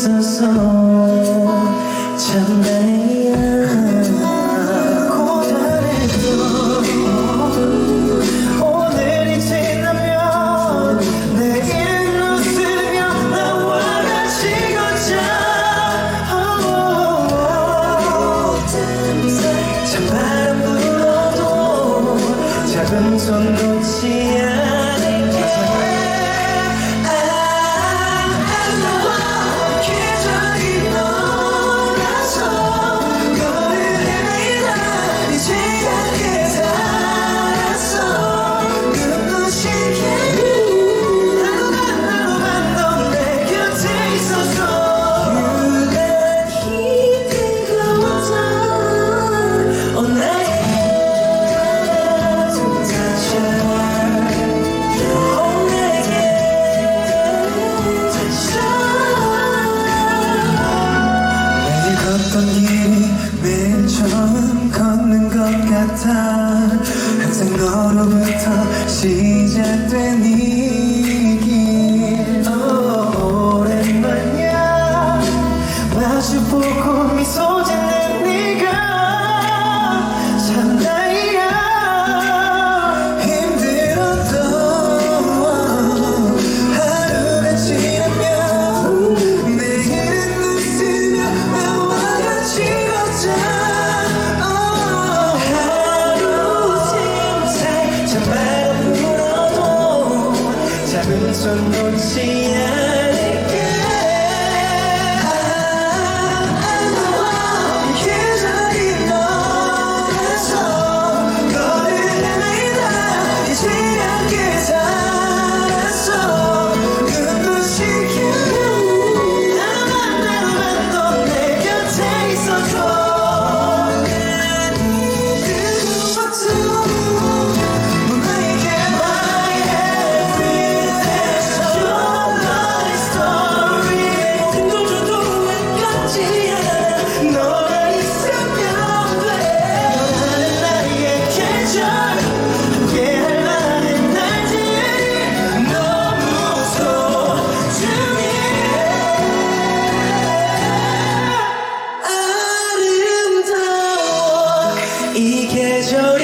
있어서 참 다행이야. 고단해도 오늘이 지나면 내일 웃으며 나와 같이 걷자. 어, 어, 어. 찬바람 불어도 작은 손 놓지 않아. 季节 sun don't. 계절